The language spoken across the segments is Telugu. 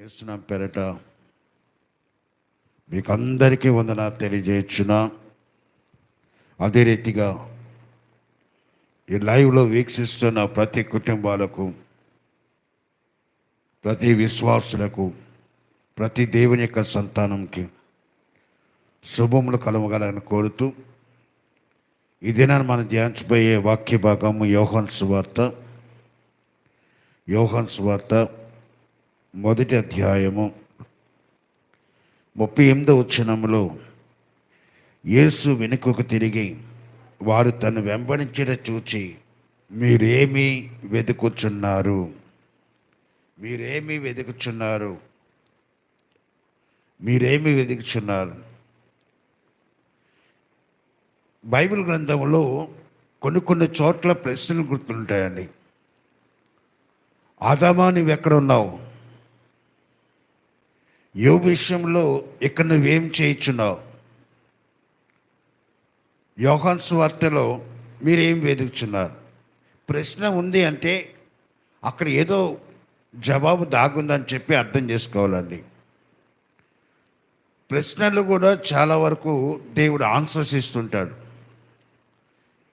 చేస్తున్నాం పెరట మీకు అందరికీ వందన తెలియజేయచ్చున అదే రీతిగా ఈ లైవ్లో వీక్షిస్తున్న ప్రతి కుటుంబాలకు ప్రతి విశ్వాసులకు ప్రతి దేవుని యొక్క సంతానంకి శుభములు కలవగలని కోరుతూ ఈ దినాన్ని మనం ధ్యానించబోయే వాక్య భాగము యోహన్ సువార్త. యోహన్ సువార్త మొదటి అధ్యాయము ముప్పై ఎనిమిదో వచ్చినములో యేసు వెనుకకు తిరిగి వారు తను వెంబడించడం చూచి మీరేమి వెతుకుచున్నారు? మీరేమి వెతుకుచున్నారు? మీరేమి వెతుకుచున్నారు? బైబిల్ గ్రంథంలో కొన్ని కొన్ని చోట్ల ప్రశ్నలు గుర్తుంటాయండి. ఆదామా నువ్వు ఎక్కడ ఉన్నావు? యో విషయంలో ఇక్కడ నువ్వేం చేయించున్నావు? యోహాన్ వార్తలో మీరేం వెతుకుచున్నారు ప్రశ్న ఉంది అంటే అక్కడ ఏదో జవాబు దాగుందని చెప్పి అర్థం చేసుకోవాలండి. ప్రశ్నలు కూడా చాలా వరకు దేవుడు ఆన్సర్స్ ఇస్తుంటాడు.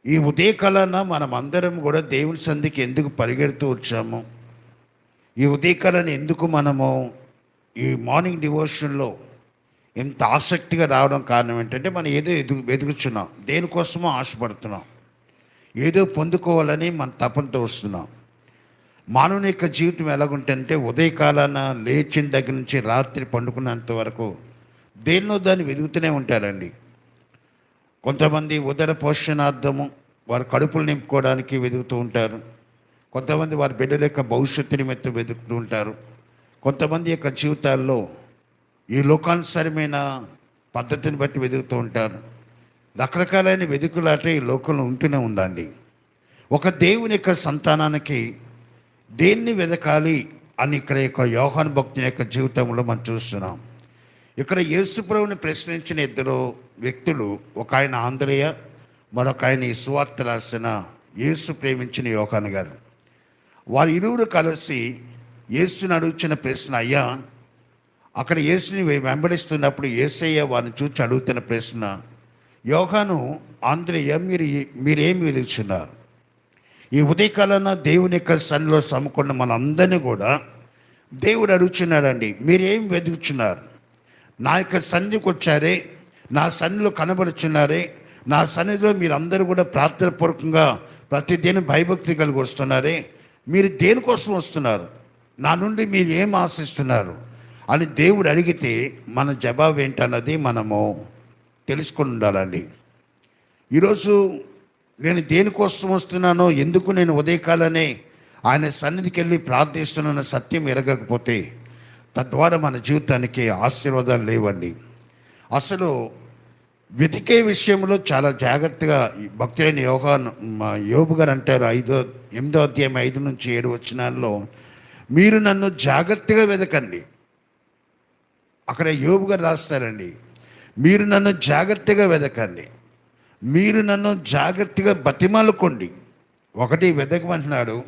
ఈ ఉదయకాలన మనం అందరం కూడా దేవుని సంధికి ఎందుకు పరిగెడుతూ వచ్చాము? ఈ ఉదయకాలను ఎందుకు మనము ఈ మార్నింగ్ డివోషన్లో ఎంత ఆసక్తిగా రావడం కారణం ఏంటంటే మనం ఏదో ఎదుగు వెతుకుతున్నాం దేనికోసమో ఆశపడుతున్నాం. ఏదో పొందుకోవాలని మన తపనతో వస్తున్నాం. మానవుని యొక్క జీవితం ఎలాగుంటుందంటే ఉదయకాలాన లేచిన దగ్గర నుంచి రాత్రి పండుకున్నంత వరకు దేన్నో దాన్ని వెతుకుతూనే ఉంటారండి. కొంతమంది ఉదర పోషణార్థము వారి కడుపులు నింపుకోవడానికి వెతుకుతూ ఉంటారు. కొంతమంది వారి బిడ్డల యొక్క భవిష్యత్తు నిమిత్తం వెతుకుతూ ఉంటారు. కొంతమంది యొక్క జీవితాల్లో ఈ లోకానుసరమైన పద్ధతిని బట్టి వెతుకుతూ ఉంటారు. రకరకాలైన వెతుకులాట ఈ లోకంలో ఉంటూనే ఉందండి. ఒక దేవుని యొక్క సంతానానికి దేన్ని వెతకాలి అని ఇక్కడ యొక్క యోహాన్ భక్తుని యొక్క జీవితంలో మనం చూస్తున్నాం. ఇక్కడ యేసుప్రభుని ప్రశ్నించిన ఇద్దరు వ్యక్తులు ఒక ఆయన ఆంధ్రేయ మరొక ఆయన ఈ సువార్త రాసిన యేసు ప్రేమించిన యోహాన్ గారు. వారు ఇరువురు కలిసి యేసుని అడుగుచిన ప్రశ్న అయ్యా అక్కడ యేసుని వెంబడిస్తున్నప్పుడు ఏసయ్య వారిని చూచి అడుగుతున్న ప్రశ్న యోగాను ఆంధ్రయ్య మీరు మీరేమి విధించున్నారు ఈ ఉదయకాలన దేవుని యొక్క సన్నిలో సమ్ముకున్న మనందరినీ కూడా దేవుడు అడుగుచున్నాడండి మీరేం వెతుకుచున్నారు నా యొక్క సన్నిధికి వచ్చారే నా సన్నిలో కనబడుచున్నారే నా సన్నిధిలో మీరందరూ కూడా ప్రార్థనపూర్వకంగా ప్రతిదినం భయభక్తి కలిగి వస్తున్నారే మీరు దేనికోసం వస్తున్నారు? నా నుండి మీరు ఏం ఆశిస్తున్నారు? అని దేవుడు అడిగితే మన జవాబు ఏంటన్నది మనము తెలుసుకొని ఉండాలండి. ఈరోజు నేను దేనికోసం వస్తున్నానో ఎందుకు నేను ఉదయకాలనే ఆయన సన్నిధికి వెళ్ళి ప్రార్థిస్తున్న సత్యం ఎరగకపోతే తద్వారా మన జీవితానికి ఆశీర్వాదాలు లేవండి. అసలు వెతికే విషయంలో చాలా జాగ్రత్తగా భక్తులైన యోగా యోబు గారు అంటారు ఐదో ఎనిమిదో అధ్యాయం ఐదు నుంచి ఏడు వచ్చినాల్లో మీరు నన్ను జాగ్రత్తగా వెతకండి అక్కడ యోబుగా రాస్తారండి. మీరు నన్ను జాగ్రత్తగా వెతకండి మీరు నన్ను జాగ్రత్తగా బతిమాలుకోండి. ఒకటి వెతకమంటున్నాడు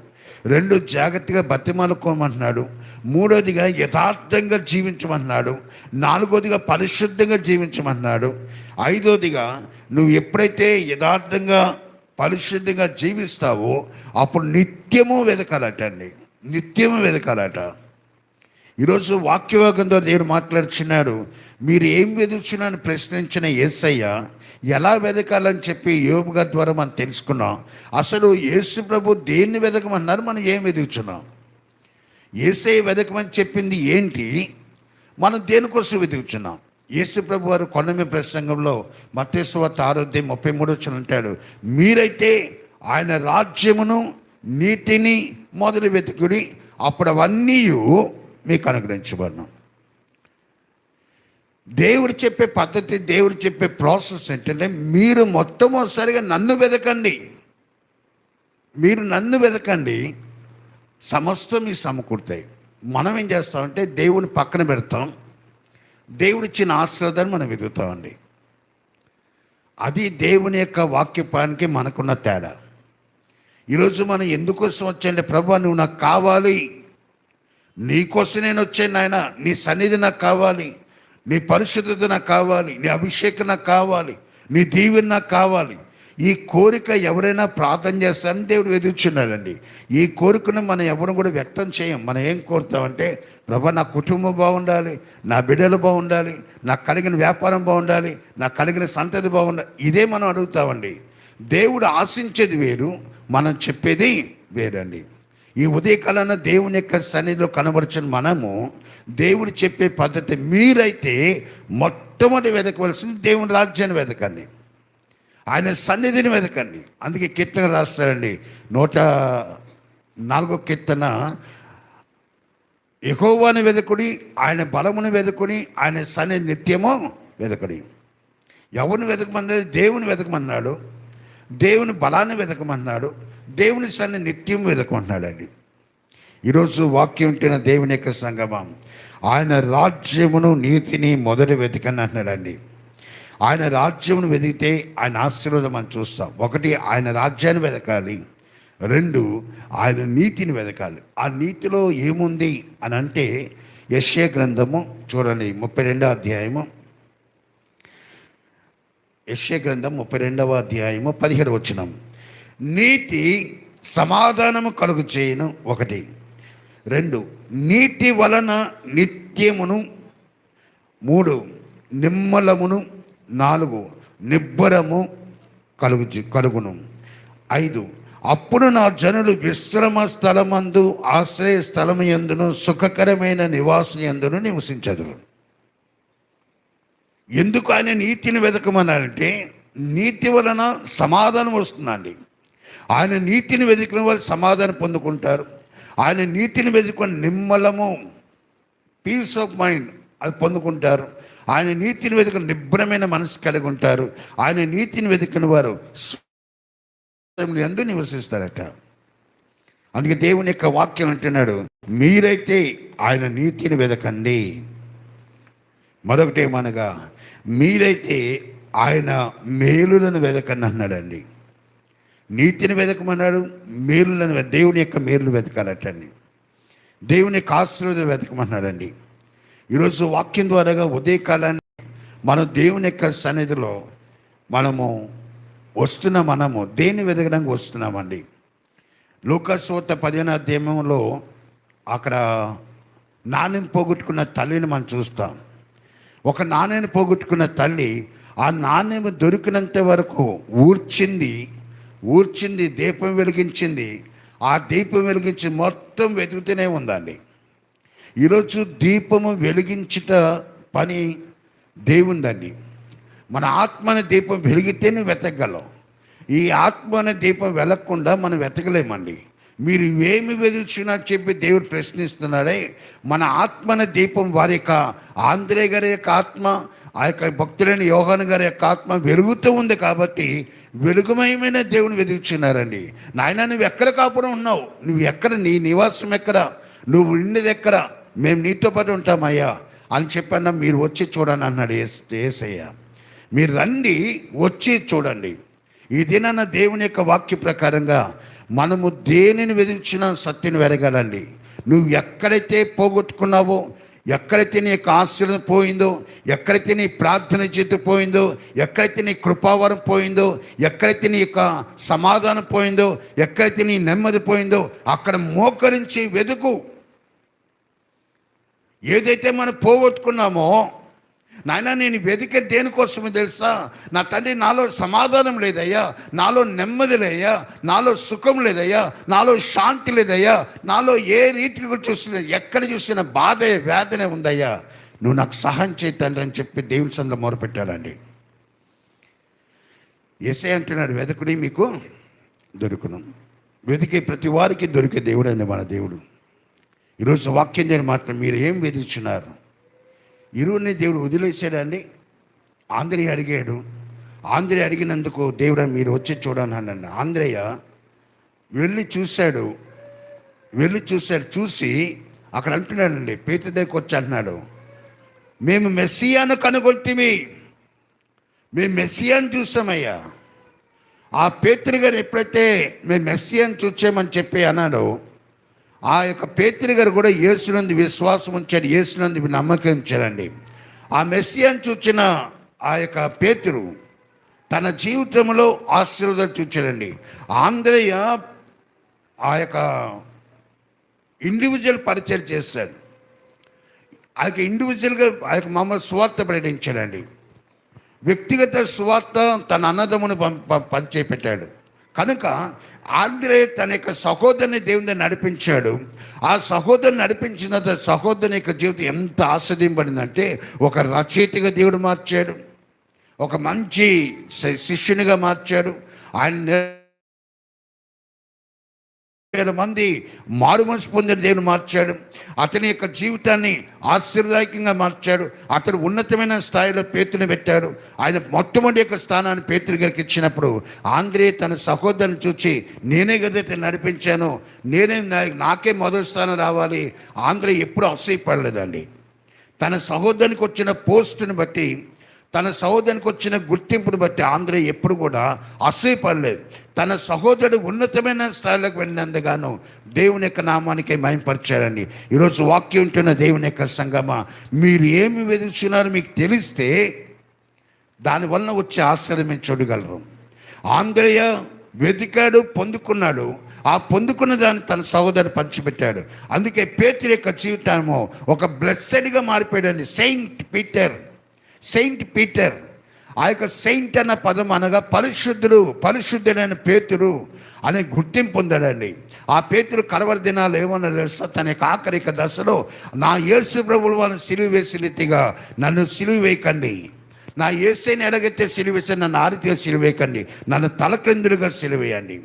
రెండు జాగ్రత్తగా బతిమాలుకోమంటున్నాడు. మూడోదిగా యథార్థంగా జీవించమంటున్నాడు. నాలుగోదిగా పరిశుద్ధంగా జీవించమంటున్నాడు. ఐదోదిగా నువ్వు ఎప్పుడైతే యథార్థంగా పరిశుద్ధంగా జీవిస్తావో అప్పుడు నిత్యము వెతకాలటండి నిత్యము వెతకాలట ఈరోజు వాక్యవాగంతో దేవుడు మాట్లాడుచున్నాడు మీరు ఏం వెతుకుచున్నాను ప్రశ్నించిన ఏసయ్య ఎలా వెతకాలని చెప్పి యోగ ద్వారా మనం తెలుసుకున్నాం. అసలు యేసు ప్రభు దేన్ని వెతకమన్నారు మనం ఏం వెతుకుచున్నాం ఏసై వెతకమని చెప్పింది ఏంటి? మనం దేనికోసం వెతుకుచున్నాం యేసు ప్రభు వారు కొండమి ప్రసంగంలో మతేశ్వత ఆరోగ్యం ముప్పై మూడు వచ్చిన అంటాడు మీరైతే ఆయన రాజ్యమును నీతిని మొదలు వెతుకుడి. అప్పుడు అవన్నీ మీకు అనుగ్రహించబడినాం. దేవుడు చెప్పే పద్ధతి దేవుడు చెప్పే ప్రాసెస్ ఏంటంటే మీరు మొట్టమొదటిసారిగా నన్ను వెతకండి. మీరు నన్ను వెతకండి. సమస్తం మీ సమకూరుతాయి. మనం ఏం చేస్తామంటే దేవుని పక్కన పెడతాం. దేవుడిచ్చిన ఆశ్రదాన్ని మనం వెతుకుతామండి. అది దేవుని యొక్క వాక్యపానికి మనకున్న తేడా. ఈరోజు మనం ఎందుకోసం వచ్చండి ప్రభు నువ్వు నాకు కావాలి. నీకోసం నేను వచ్చాను నాయన. నీ సన్నిధి నాకు కావాలి. నీ పరిశుద్ధత నాకు కావాలి. నీ అభిషేకం నాకు కావాలి. నీ దీవెన నాకు కావాలి. ఈ కోరిక ఎవరైనా ప్రార్థన చేస్తారని దేవుడు ఎదుర్చున్నాడండి. ఈ కోరికను మనం ఎవరు కూడా వ్యక్తం చేయం. మనం ఏం కోరుతామంటే ప్రభా నా కుటుంబం బాగుండాలి నా బిడ్డలు బాగుండాలి నాకు కలిగిన వ్యాపారం బాగుండాలి నాకు కలిగిన సంతతి బాగుండాలి. ఇదే మనం అడుగుతామండి. దేవుడు ఆశించేది వేరు మనం చెప్పేది వేరండి. ఈ ఉదయకాలన దేవుని యొక్క సన్నిధిలో కనబరిచిన మనము దేవుడు చెప్పే పద్ధతి మీరైతే మొట్టమొదటి వెతకవలసింది దేవుని రాజ్యాన్ని వెతకండి. ఆయన సన్నిధిని వెతకండి. అందుకే కీర్తన రాస్తారండి. నూట నాలుగో కీర్తన ఎహోవాని వెతుకుడి ఆయన బలమును వెతుకుని ఆయన సన్నిధి నిత్యమో వెతకుడి. ఎవరిని వెతకమన్నాడు? దేవుని వెతకమన్నాడు. దేవుని బలాన్ని వెతకమన్నాడు దేవుని సన్ని నిత్యం వెతకమంటున్నాడండి. ఈరోజు వాక్యం ఉంటున్న దేవుని యొక్క సంగమం ఆయన రాజ్యమును నీతిని మొదటి వెతకని అంటున్నాడండి. ఆయన రాజ్యమును వెతికితే ఆయన ఆశీర్వాదం మనం చూస్తాం. ఒకటి ఆయన రాజ్యాన్ని వెతకాలి. రెండు ఆయన నీతిని వెతకాలి. ఆ నీతిలో ఏముంది అని అంటే యశ్య గ్రంథము చూడండి ముప్పై రెండో అధ్యాయము. యశ్య గ్రంథం ముప్పై రెండవ అధ్యాయము పదిహేడు వచ్చినం నీతి సమాధానము కలుగు చేయను ఒకటి. రెండు నీతి వలన నిత్యమును. మూడు నిమ్మలమును. నాలుగు నిబ్బరము కలుగు కలుగును. ఐదు అప్పుడు నా జనులు విశ్రమ స్థలమందు ఆశ్రయ స్థలము ఎందును సుఖకరమైన నివాసం ఎందును నివసించదురు. ఎందుకు ఆయన నీతిని వెతకమన్నారంటే నీతి వలన సమాధానం వస్తుందండి. ఆయన నీతిని వెతికిన వాళ్ళు సమాధానం పొందుకుంటారు. ఆయన నీతిని వెతుకుని నిమ్మలము పీస్ ఆఫ్ మైండ్ అది పొందుకుంటారు. ఆయన నీతిని వెతుకుని నిబ్రమైన మనసు కలిగి ఉంటారు. ఆయన నీతిని వెతికిన వారు ఎందు నివసిస్తారట. అందుకే దేవుని యొక్క వాక్యం అంటున్నాడు మీరైతే ఆయన నీతిని వెతకండి మరొకటి ఏమనగా మీరైతే ఆయన మేలులను వెతకండి అన్నాడండి నీతిని వెతకమన్నాడు మేలులను దేవుని యొక్క మేలు వెతకాలటండి దేవుని యొక్క ఆశీర్వాదం వెతకమన్నాడండి ఈరోజు వాక్యం ద్వారాగా ఉదయకాలాన్ని మనం దేవుని యొక్క సన్నిధిలో మనము వస్తున్న మనము దేన్ని వెతకడానికి వస్తున్నామండి? లూకసోత పదిహేను అధ్యాయంలో అక్కడ నాణ్యం పోగొట్టుకున్న తల్లిని మనం చూస్తాం. ఒక నాణ్యను పోగొట్టుకున్న తల్లి ఆ నాణ్యం దొరికినంత వరకు ఊర్చింది ఊర్చింది దీపం వెలిగించింది. ఆ దీపం వెలిగించి మొత్తం వెతుకుతూనే ఉందండి. ఈరోజు దీపము వెలిగించుట పని దేవుందండి. మన ఆత్మని దీపం వెలిగితేనే వెతకగలం. ఈ ఆత్మని దీపం వెలగకుండా మనం వెతకలేమండి. మీరు ఏమి వెదిల్చినా చెప్పి దేవుడు ప్రశ్నిస్తున్నాడే మన ఆత్మన దీపం వారి యొక్క ఆంధ్రే గారి యొక్క ఆత్మ ఆ యొక్క భక్తులైన యోహాను గారి యొక్క ఆత్మ వెలుగుతూ ఉంది కాబట్టి వెలుగుమయమైన దేవుని వెతుకుచున్నారండి నాయన నువ్వు ఎక్కడ కాపురం ఉన్నావు? నువ్వు ఎక్కడ? నీ నివాసం ఎక్కడ? నువ్వు ఉండేది ఎక్కడ? మేము నీతో పాటు ఉంటామయ్యా అని చెప్పన్నా మీరు వచ్చి చూడండి అన్నాడు ఏస్ ఏసయ్య. మీరు రండి వచ్చి చూడండి. ఈ దినాన దేవుని యొక్క వాక్య ప్రకారంగా మనము దేనిని వెతుకుచినా సత్యను వెరగాలండి. నువ్వు ఎక్కడైతే పోగొట్టుకున్నావో ఎక్కడైతే నీ యొక్క ఆశీర్వాదం పోయిందో ఎక్కడైతే నీ ప్రార్థన జీవితం పోయిందో ఎక్కడైతే నీ కృపావరం పోయిందో ఎక్కడైతే నీ యొక్క సమాధానం పోయిందో ఎక్కడైతే నీ నెమ్మది పోయిందో అక్కడ మోకరించి వెతుకు. ఏదైతే మనం పోగొట్టుకున్నామో నాయన నేను వెతికే దేనికోసమే తెలుసా? నా తండ్రి నాలో సమాధానం లేదయ్యా. నాలో నెమ్మది లేయ్యా నాలో సుఖం లేదయ్యా. నాలో శాంతి లేదయ్యా. నాలో ఏ రీతికి చూసిన ఎక్కడ చూసిన బాధే వేదనే ఉందయ్యా. నువ్వు నాకు సహాయం చేయి తండ్రి అని చెప్పి దేవుని సందులో మొరపెట్టాడండి. ఎసే అంటున్నాడు వెతకుడి మీకు దొరుకును. వెతికే ప్రతి వారికి దొరికే దేవుడు అండి మన దేవుడు. ఈరోజు వాక్యం చేయని మాత్రం మీరు ఏం వెతుకుచున్నారు ఇరువుని దేవుడు వదిలేసాడండి ఆంధ్రయ్య అడిగాడు. ఆంధ్రయ్య అడిగినందుకు దేవుడు మీరు వచ్చి చూడండి అన్నాడు. ఆంధ్రయ్య వెళ్ళి చూశాడు. వెళ్ళి చూశాడు. చూసి అక్కడ అంటున్నాడండి పేత దగ్గరికి వచ్చి అంటున్నాడు. మేము మెస్సియాను కనుగొల్తిమి మేము మెస్సియాను చూసామయ్యా ఆ పేతురు గారు ఎప్పుడైతే మేము మెస్సియాను చూసామని చెప్పి అన్నాడు ఆ యొక్క పేత్రి గారు కూడా యేసునందు విశ్వాసం ఉంచాడు యేసునందు నమ్మకం ఉంచాడండి ఆ మెస్సియాన్ని చూచిన ఆ యొక్క పేతురు తన జీవితంలో ఆశీర్వాదం చూచాడండి. ఆంధ్రయ్య ఆ యొక్క ఇండివిజువల్ పరిచయం చేశాడు. ఆ యొక్క ఇండివిజువల్గా ఆ యొక్క మమ్మల్ని స్వార్థ ప్రకటించాడండి. వ్యక్తిగత స్వార్థ తన అన్నదమ్ముని పంచే పెట్టాడు కనుక ఆంధ్రే తన యొక్క సహోదరుని దేవుని నడిపించాడు. ఆ సహోదరుని నడిపించిన సహోదరుని యొక్క జీవితం ఎంత ఆస్వాదింపడిందంటే ఒక రచయితగా దేవుడు మార్చాడు. ఒక మంచి శిష్యునిగా మార్చాడు. ఆయన వేల మంది మారు మనసు పొందిన దేవుని మార్చాడు. అతని యొక్క జీవితాన్ని ఆశీర్వాదకంగా మార్చాడు. అతడు ఉన్నతమైన స్థాయిలో పేతుని పెట్టాడు. ఆయన మొట్టమొదటి యొక్క స్థానాన్ని పేతుని గారికి ఇచ్చినప్పుడు ఆంధ్రే తన సహోదరుని చూచి నేనే కదా నడిపించాను. నేనే నా- నాకే మొదటి స్థానం రావాలి. ఆంధ్ర ఎప్పుడు అసహ్యపడలేదండి. తన సహోదరునికి వచ్చిన పోస్టుని బట్టి తన సహోదరునికి వచ్చిన గుర్తింపును బట్టి ఆంధ్ర ఎప్పుడు కూడా అసూయపడలేదు. తన సహోదరుడు ఉన్నతమైన స్థాయిలోకి వెళ్ళినందుగాను దేవుని యొక్క నామానికి మయంపరిచారండి ఈరోజు వాక్యం ఉంటున్న దేవుని యొక్క సంగమ మీరు ఏమి వెతుకుతున్నారో మీకు తెలిస్తే దానివల్ల వచ్చే ఆశ్చర్యం మేము చూడగలరు. ఆంధ్రయ్య వెతికాడు పొందుకున్నాడు. ఆ పొందుకున్న దాన్ని తన సహోదరు పంచిపెట్టాడు. అందుకే పేతురు యొక్క జీవితము ఒక బ్లెస్సెడ్గా మారిపోయాడండి. Saint Peter. సెయింట్ పీటర్ ఆ యొక్క సెయింట్ అన్న పదం అనగా పరిశుద్ధుడు పరిశుద్ధుడైన పేతురు అనే గుర్తింపు పొందాడండి. ఆ పేతురు కడవరి దినాలు ఏమన్నా తెలుసా తన యొక్క ఆఖరిక దశలో నా యేసు ప్రభులు వాళ్ళని సిలువు వేసి రీతిగా నన్ను సిలువు వేయకండి. నా ఏసైని ఎడగెత్తే సిలువేసి నన్ను ఆరితిగా సిలువేయకండి నన్ను తలక్రిందులుగా సిలువేయండి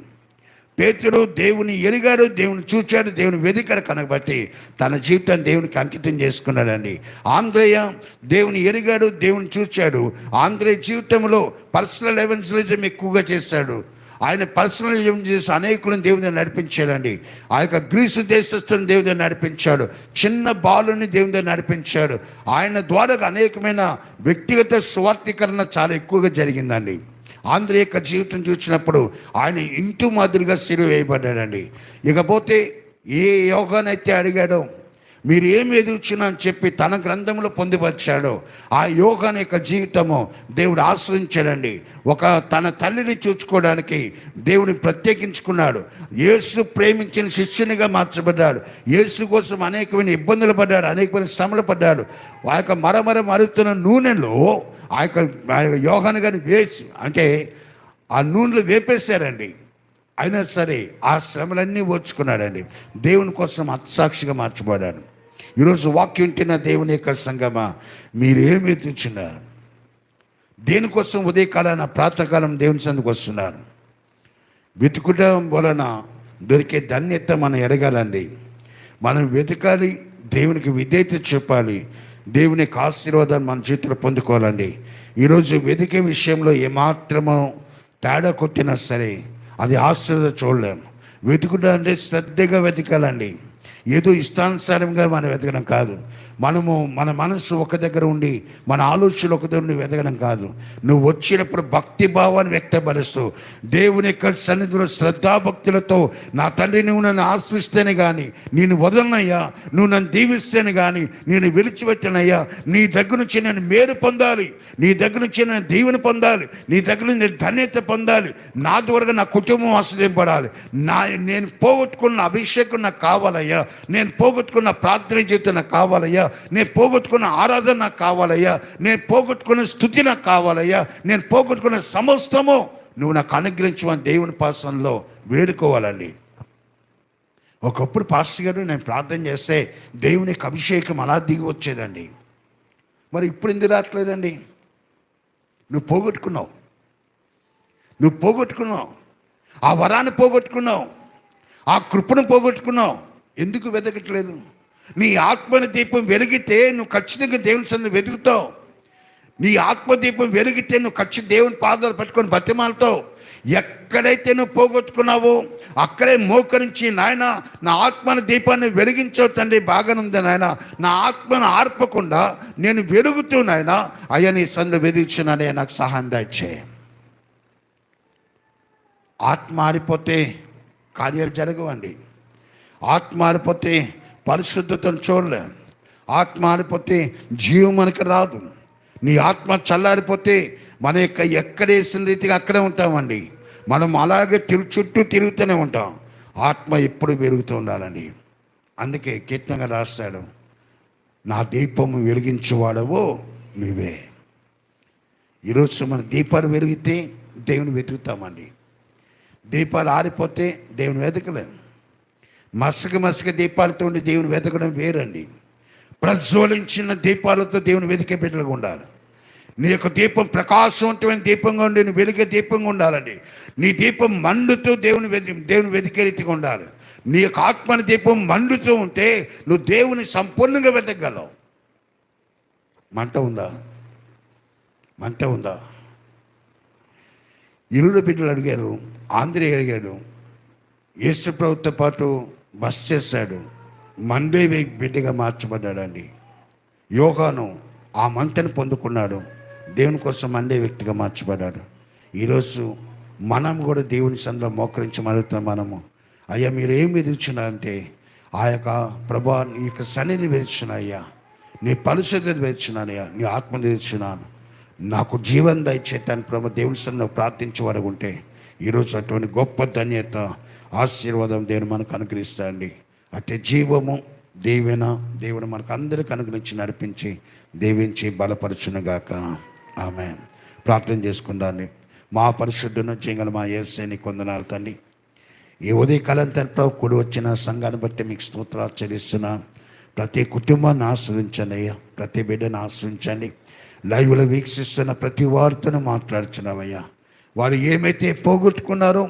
పేతురు దేవుని ఎరిగాడు దేవుని చూచాడు దేవుని వెదికాడు కనబట్టి తన జీవితాన్ని దేవునికి అంకితం చేసుకున్నాడండి. ఆంధ్రయ్య దేవుని ఎరిగాడు దేవుని చూచాడు. ఆంధ్రయ్య జీవితంలో పర్సనల్ ఎవెన్సలిజం ఎక్కువగా చేశాడు. ఆయన పర్సనల్ చేసి అనేకులను దేవుని నడిపించాడండి. ఆ యొక్క గ్రీసు దేశస్థుని దేవుని నడిపించాడు. చిన్న బాలుని దేవుని నడిపించాడు. ఆయన ద్వారా అనేకమైన వ్యక్తిగత స్వార్థీకరణ చాలా ఎక్కువగా జరిగిందండి. ఆంధ్ర యొక్క జీవితం చూసినప్పుడు ఆయన ఇంటి మాదిరిగా సిలువ వేయబడ్డాడండి ఇకపోతే ఏ యోగానైతే అడిగాడో మీరు ఏమి ఎదుగుచున్నా అని చెప్పి తన గ్రంథంలో పొందుపరిచాడో ఆ యోగాని యొక్క జీవితము దేవుడు ఆశ్రయించాడండి. ఒక తన తల్లిని చూసుకోవడానికి దేవుడిని ప్రత్యేకించుకున్నాడు. యేసు ప్రేమించిన శిష్యునిగా మార్చబడ్డాడు. యేసు కోసం అనేకమైన ఇబ్బందులు పడ్డాడు అనేకమైన శ్రమలు పడ్డాడు. ఆ యొక్క మరమర మరుగుతున్న నూనెలో ఆ యొక్క ఆ యొక్క యోగాన్ని కానీ వేసి అంటే ఆ నూనెలు వేపేశారండి. అయినా సరే ఆ శ్రమలన్నీ ఓర్చుకున్నాడండి. దేవుని కోసం అత్సాక్షిగా మార్చబడ్డాడు. ఈరోజు వాక్యం వింటున్న దేవుని యొక్క సంగమా? మీరేమి ఎదుర్చున్నారు దేనికోసం ఉదయకాలాన ప్రాతకాలం దేవుని సందుకు వస్తున్నారు? వెతుకుటం వలన దొరికే ధన్యత మనం ఎరగాలండి. మనం వెతకాలి దేవునికి విధేయత చెప్పాలి దేవుని యొక్క ఆశీర్వాదాన్ని మన చేతిలో పొందుకోవాలండి. ఈరోజు వెతికే విషయంలో ఏమాత్రమో తేడా కొట్టినా సరే అది ఆశీర్వాద చూడలేము వెతుకుట అంటే శ్రద్ధగా వెతకాలండి. ఏదో ఇష్టానుసారంగా మనం వెతకడం కాదు. మనము మన మనసు ఒక దగ్గర ఉండి మన ఆలోచనలు ఒక దగ్గర ఉండి వెతకడం కాదు. నువ్వు వచ్చినప్పుడు భక్తి భావాన్ని వ్యక్తపరుస్తూ దేవుని యొక్క సన్నిధిలో శ్రద్ధాభక్తులతో నా తండ్రి నువ్వు నన్ను ఆశ్రయిస్తేనే కానీ నేను వదలనయ్యా నువ్వు నన్ను దీవిస్తేనే కానీ నేను విడిచిపెట్టనయ్యా నీ దగ్గర నుంచి నేను మేలు పొందాలి నీ దగ్గర నుంచి నేను దీవెన పొందాలి నీ దగ్గర నుంచి నేను ధన్యత పొందాలి నా ద్వారా నా కుటుంబం ఆశ్రయింపడాలి నా నేను పోగొట్టుకున్న అభిషేకం నాకు కావాలయ్యా. నేను పోగొట్టుకున్న ప్రార్థన జీవితం నాకు కావాలయ్యా. నేను పోగొట్టుకున్న ఆరాధన నాకు కావాలయ్యా. నేను పోగొట్టుకున్న స్థుతి నాకు కావాలయ్యా. నేను పోగొట్టుకున్న సమస్తము నువ్వు నాకు అనుగ్రహించమని దేవుని పాసనలో వేడుకోవాలండి. ఒకప్పుడు పాస్టర్ గారు నేను ప్రార్థన చేస్తే దేవునికి అభిషేకం అలా దిగి వచ్చేదండి. మరి ఇప్పుడు ఎందుకు రావట్లేదండి? నువ్వు పోగొట్టుకున్నావు. నువ్వు పోగొట్టుకున్నావు. ఆ వరాన్ని పోగొట్టుకున్నావు. ఆ కృపను పోగొట్టుకున్నావు. ఎందుకు వెతకట్లేదు? నీ ఆత్మని దీపం వెలిగితే నువ్వు ఖచ్చితంగా దేవుని సన్ని వెతుకుతావు. నీ ఆత్మదీపం వెలిగితే నువ్వు ఖర్చు దేవుని పాదాలు పట్టుకొని బతిమాలతావు ఎక్కడైతే నువ్వు పోగొట్టుకున్నావో అక్కడే మోకరించి నాయన నా ఆత్మన దీపాన్ని వెలిగించవు తండ్రి బాగానుంది నాయన. నా ఆత్మను ఆర్పకుండా నేను వెలుగుతూ నాయన అయ్యా నీ సందు వెదిల్చున్నానే నాకు సహాయం దాచే ఆత్మ ఆరిపోతే కార్యాలు జరగవండి. ఆత్మ పరిశుద్ధతను చూడలేం. ఆత్మ జీవం మనకి రాదు. నీ ఆత్మ చల్లారిపోతే మన యొక్క ఎక్కడేసిన రీతిగా అక్కడే ఉంటామండి. మనం అలాగే తిరు చుట్టూ తిరుగుతూనే ఉంటాం. ఆత్మ ఎప్పుడు పెరుగుతూ ఉండాలని అందుకే కీర్తనగా రాస్తాడు నా దీపము వెలిగించేవాడవు నువ్వే. ఈరోజు మన దీపాలు వెలిగితే దేవుని వెతుకుతామండి. దీపాలు ఆరిపోతే దేవుని వెతకలేము మసక మసక దీపాలతో ఉండి దేవుని వెతకడం వేరండి. ప్రజ్వలించిన దీపాలతో దేవుని వెతికే బిడ్డలుగా ఉండాలి. నీ యొక్క దీపం ప్రకాశవంతమైన దీపంగా ఉండి నువ్వు వెలిగే దీపంగా ఉండాలండి. నీ దీపం మండుతూ దేవుని దేవుని వెతికే రీతిగా ఉండాలి. నీ యొక్క ఆత్మని దీపం మండుతూ ఉంటే నువ్వు దేవుని సంపూర్ణంగా వెతకగలవు మంట ఉందా? మంట ఉందా? ఇరుడు బిడ్డలు అడిగారు ఆంధ్రే అడిగాడు యేసు ప్రభుత్వ పాటు బస్ చేశాడు. మండే బిడ్డగా మార్చబడ్డాడండి. యోగాను ఆ మంతను పొందుకున్నాడు. దేవుని కోసం మండే వ్యక్తిగా మార్చబడ్డాడు. ఈరోజు మనం కూడా దేవుని సందులో మోకరించమడుగుతాం మనము అయ్యా మీరు ఏం ఎదుర్చున్నా అంటే ఆ యొక్క ప్రభా నీ యొక్క సన్నిధి వెతుచున్నా అయ్యా నీ పరిశుద్ధత వెతుచున్నానయ్యా నీ ఆత్మ తెచ్చున్నాను నాకు జీవన దయచేతాను ప్రభు దేవుని సన్నిధిలో ప్రార్థించేవాడు ఉంటే ఈరోజు అటువంటి గొప్ప ధన్యత ఆశీర్వాదం దేవుడు మనకు అనుగ్రహిస్తాండి అట్టి జీవము దీవెన దేవుడు మనకు అందరికి అనుగ్రహించి నడిపించి దీవించి బలపరచునుగాక. ఆమె ప్రార్థన చేసుకుందాన్ని మా పరిశుద్ధును చేయగల మా ఏసేని కొందనాలు తండ్రి. ఈ ఉదయకాలం తరపు కూడి వచ్చిన సంఘాన్ని బట్టి మీకు స్తోత్రాలు చెల్లిస్తున్నా. ప్రతి కుటుంబాన్ని ఆశ్రయించండి అయ్యా. ప్రతి బిడ్డను ఆశ్రయించండి లైవ్లో వీక్షిస్తున్న ప్రతి వారితోనూ మాట్లాడుచున్నావయ్యా వారు ఏమైతే పోగొట్టుకున్నారో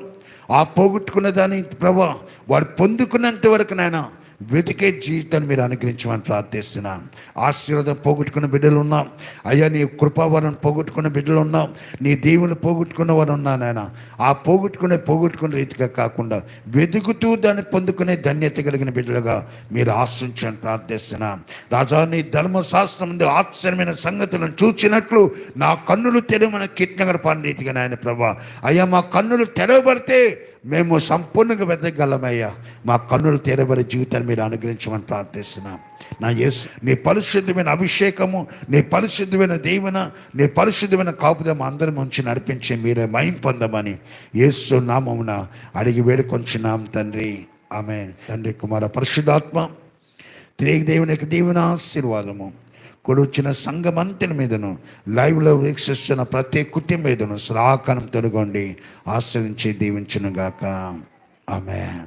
ఆ పోగొట్టుకున్న దాని ప్రభా వాడు పొందుకున్నంత వరకు నాయన వెతికే జీవితాన్ని మీరు అనుగ్రహించమని ప్రార్థిస్తున్నాం. ఆశీర్వాదం పోగొట్టుకున్న బిడ్డలు ఉన్నాం అయ్యా నీ కృపావరం పోగొట్టుకున్న బిడ్డలు ఉన్నాం నీ దేవుని పోగొట్టుకున్న వారు ఉన్నా నాయన. ఆ పోగొట్టుకునే పోగొట్టుకునే రీతిగా కాకుండా వెతుకుతూ దాన్ని పొందుకునే ధన్యత కలిగిన బిడ్డలుగా మీరు ఆశించని ప్రార్థిస్తున్నాం. రాజా నీ ధర్మశాస్త్రం ముందు ఆశ్చర్యమైన సంగతులను చూచినట్లు నా కన్నులు తెరవమని కీర్తనగర పాడిన రీతిగా నాయన ప్రభా అయ్యా మా కన్నులు తెరవబడితే మేము సంపూర్ణంగా వెతకగలమయ్యా మా కన్నులు తీరబడే జీవితాన్ని మీరు అనుగ్రహించమని ప్రార్థిస్తున్నాం. నా యేసు నీ పరిశుద్ధమైన అభిషేకము నీ పరిశుద్ధమైన దీవెన నీ పరిశుద్ధమైన కాపుదం అందరం ఉంచి నడిపించి మీరే మహిం పొందమని యేసు నామమున అడిగి వేడుకొంచున్నాం తండ్రి. ఆమె తండ్రి కుమార పరిశుద్ధాత్మ తిరిగి దేవుని యొక్క దీవెన ఆశీర్వాదము. కొడుచిన సంఘమంతని మీదను లైవ్లో వీక్షిస్తున్న ప్రతి కుటుంబ మీదను శ్రాకనం తొలగొండి. ఆశ్రయించి దీవించునుగాక. ఆమె